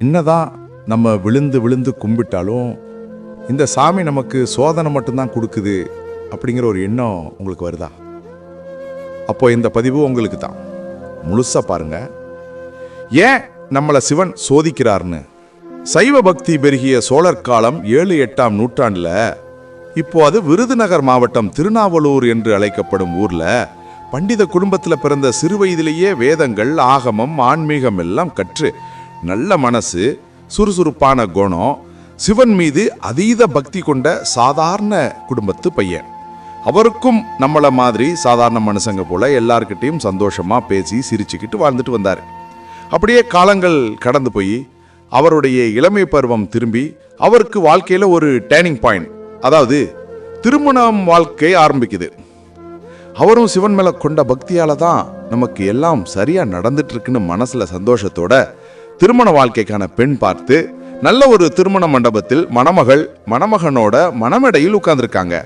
என்னதான் நம்ம விழுந்து விழுந்து கும்பிட்டாலும் இந்த சாமி நமக்கு சோதனை மட்டும்தான் கொடுக்குது அப்படிங்கிற ஒரு எண்ணம் உங்களுக்கு வருதா? அப்போ இந்த பதிவு உங்களுக்கு தான். முழுசாக பாருங்க. ஏன் நம்மளை சிவன் சோதிக்கிறார்னு? சைவ பக்தி பெருகிய சோழர் காலம் ஏழு எட்டாம் நூற்றாண்டில் இப்போ அது விருதுநகர் மாவட்டம் திருநாவலூர் என்று அழைக்கப்படும் ஊரில் பண்டித குடும்பத்தில் பிறந்த சிறு வயதிலேயே வேதங்கள் ஆகமம் ஆன்மீகம் எல்லாம் கற்று நல்ல மனசு சுறுசுறுப்பான குணம் சிவன் மீது அதீத பக்தி கொண்ட சாதாரண குடும்பத்து பையன். அவருக்கும் நம்மளை மாதிரி சாதாரண மனுஷங்க போல எல்லார்கிட்டையும் சந்தோஷமா பேசி சிரிச்சுக்கிட்டு வாழ்ந்துட்டு வந்தார். அப்படியே காலங்கள் கடந்து போய் அவருடைய இளமை பருவம் திரும்பி அவருக்கு வாழ்க்கையில ஒரு டேர்னிங் பாயிண்ட் அதாவது திருமணம் வாழ்க்கை ஆரம்பிக்குது. அவரும் சிவன் மேல கொண்ட பக்தியால தான் நமக்கு எல்லாம் சரியா நடந்துட்டு இருக்குன்னு மனசுல சந்தோஷத்தோட திருமண வாழ்க்கைக்கான பெண் பார்த்து நல்ல ஒரு திருமண மண்டபத்தில் மணமகள் மணமகனோட மணமடையில் உட்கார்ந்துருக்காங்க.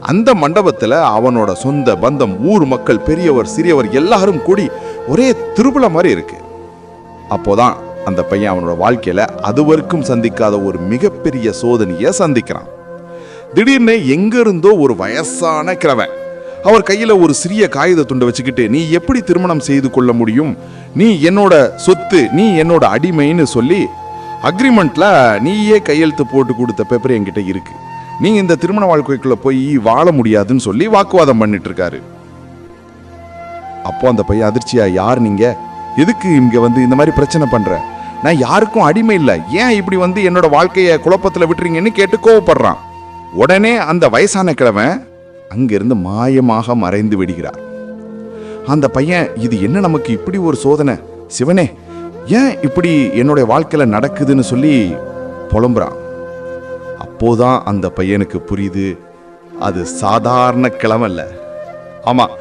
அந்த மண்டபத்தில் அவனோட சொந்த பந்தம் ஊர் மக்கள் பெரியவர் சிறியவர் எல்லாரும் கூடி ஒரே திருவிழா மாதிரி இருக்கு. அப்போதான் அந்த பையன் அவனோட வாழ்க்கையில அதுவரைக்கும் சந்திக்காத ஒரு மிகப்பெரிய சோதனையை சந்திக்கிறான். திடீர்னு எங்கிருந்தோ ஒரு வயசான கிழவன் அவர் கையில் ஒரு சிறிய காகித துண்டை வச்சுக்கிட்டு நீ எப்படி திருமணம் செய்து கொள்ள முடியும்? நீ என்னோட சொத்து நீ என்னோட அடிமைன்னு சொல்லி அக்ரிமெண்ட்ல நீயே கையெழுத்து போட்டு கொடுத்த பேப்பர் என்கிட்ட இருக்கு. நீ இந்த திருமண வாழ்க்கைக்குள்ள போய் வாழ முடியாதுன்னு சொல்லி வாக்குவாதம் பண்ணிட்டு இருக்காரு. அப்போ அந்த பையன் அதிர்ச்சியா யார் நீங்க? எதுக்கு இங்க வந்து இந்த மாதிரி பிரச்சனை பண்ற? நான் யாருக்கும் அடிமை இல்லை. ஏன் இப்படி வந்து என்னோட வாழ்க்கையை குழப்பத்தில் விட்டுறீங்கன்னு கேட்டு கோவப்படுறான். உடனே அந்த வயசான கிழவன் அங்கிருந்து மாயமாக மறைந்து விடுகிறார். அந்த பையன் இது என்ன நமக்கு இப்படி ஒரு சோதனை? சிவனே ஏன் இப்படி என்னுடைய வாழ்க்கையில் நடக்குதுன்னு சொல்லி புலம்புறான். அப்போதான் அந்த பையனுக்கு புரியுது அது சாதாரண கிழமல்ல ஆமாம்